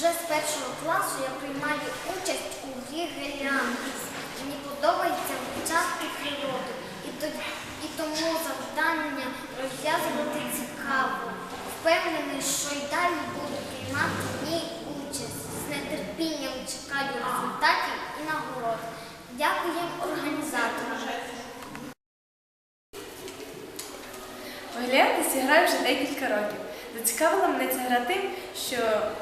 Вже з першого класу я приймаю участь у грі Геліантус. Мені подобається вивчати природу, і, то- і тому завдання розв'язувати цікаво. Впевнений, що й далі буду приймати в ній участь. З нетерпінням чекаю результатів і нагород. Дякую організаторам. У Геліантисі граю вже декілька років. Зацікавила мене ця гра тим, що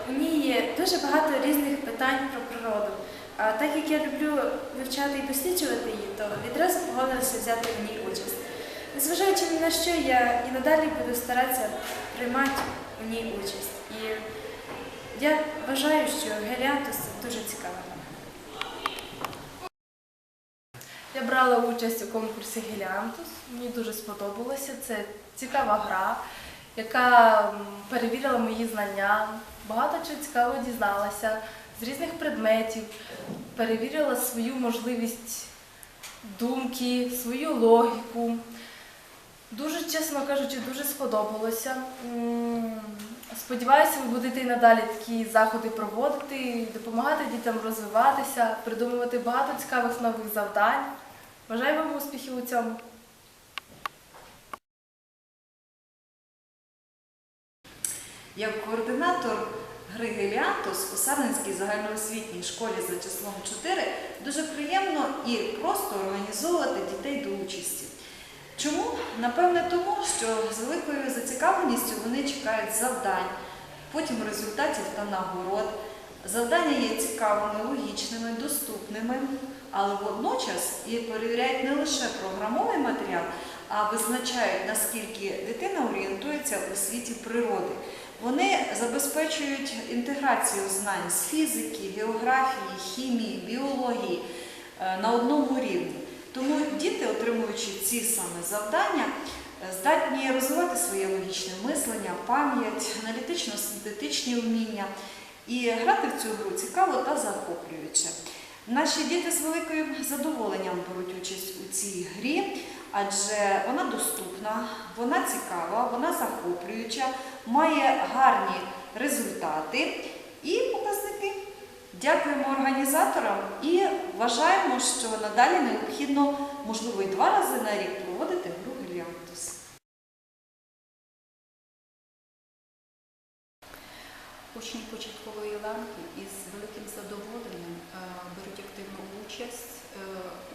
у ній є дуже багато різних питань про природу. А так як я люблю вивчати і досліджувати її, то відразу погодилася взяти в ній участь. Незважаючи ні на що, я і надалі буду старатися приймати у ній участь. І я вважаю, що Геліантус це дуже цікава. Я брала участь у конкурсі Геліантус. Мені дуже сподобалося. Це цікава гра, яка перевірила мої знання, багато чого цікавого дізналася з різних предметів, перевірила свою можливість думки, свою логіку. Дуже, чесно кажучи, дуже сподобалося. Сподіваюся, ви будете і надалі такі заходи проводити, допомагати дітям розвиватися, придумувати багато цікавих нових завдань. Бажаю вам успіхів у цьому. Як координатор гри Геліантус у Сарненській загальноосвітній школі за числом 4 дуже приємно і просто організовувати дітей до участі. Чому? Напевне, тому, що з великою зацікавленістю вони чекають завдань, потім результатів та нагород. Завдання є цікавими, логічними, доступними, але водночас і перевіряють не лише програмовий матеріал, а визначають, наскільки дитина орієнтується у світі природи. Вони забезпечують інтеграцію знань з фізики, географії, хімії, біології е, на одному рівні. Тому діти, отримуючи ці саме завдання, е, здатні розвивати своє логічне мислення, пам'ять, аналітично-синтетичні вміння і грати в цю гру цікаво та захоплююче. Наші діти з великим задоволенням беруть участь у цій грі, адже вона доступна, вона цікава, вона захоплююча, має гарні результати і показники. Дякуємо організаторам і вважаємо, що надалі необхідно, можливо, і два рази на рік проводити гру Геліантус. Учні початкової ланки із великим задоволенням участь е,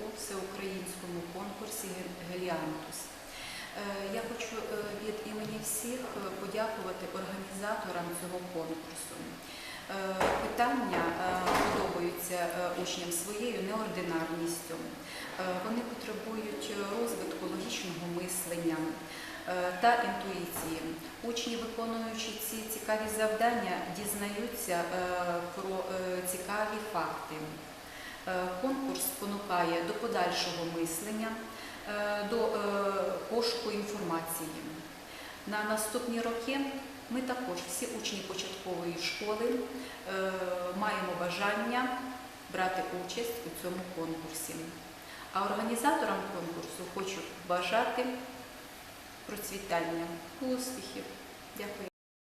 у всеукраїнському конкурсі Геліантус. Е, Я хочу е, від імені всіх подякувати організаторам цього конкурсу. Питання подобаються учням своєю неординарністю. Вони потребують розвитку логічного мислення та інтуїції. Учні, виконуючи ці цікаві завдання, дізнаються про цікаві факти. Е, Конкурс спонукає до подальшого мислення, е, до е, пошуку інформації. На наступні роки ми також, всі учні початкової школи, маємо бажання брати участь у цьому конкурсі. А організаторам конкурсу хочу бажати процвітання, успіхів. Дякую.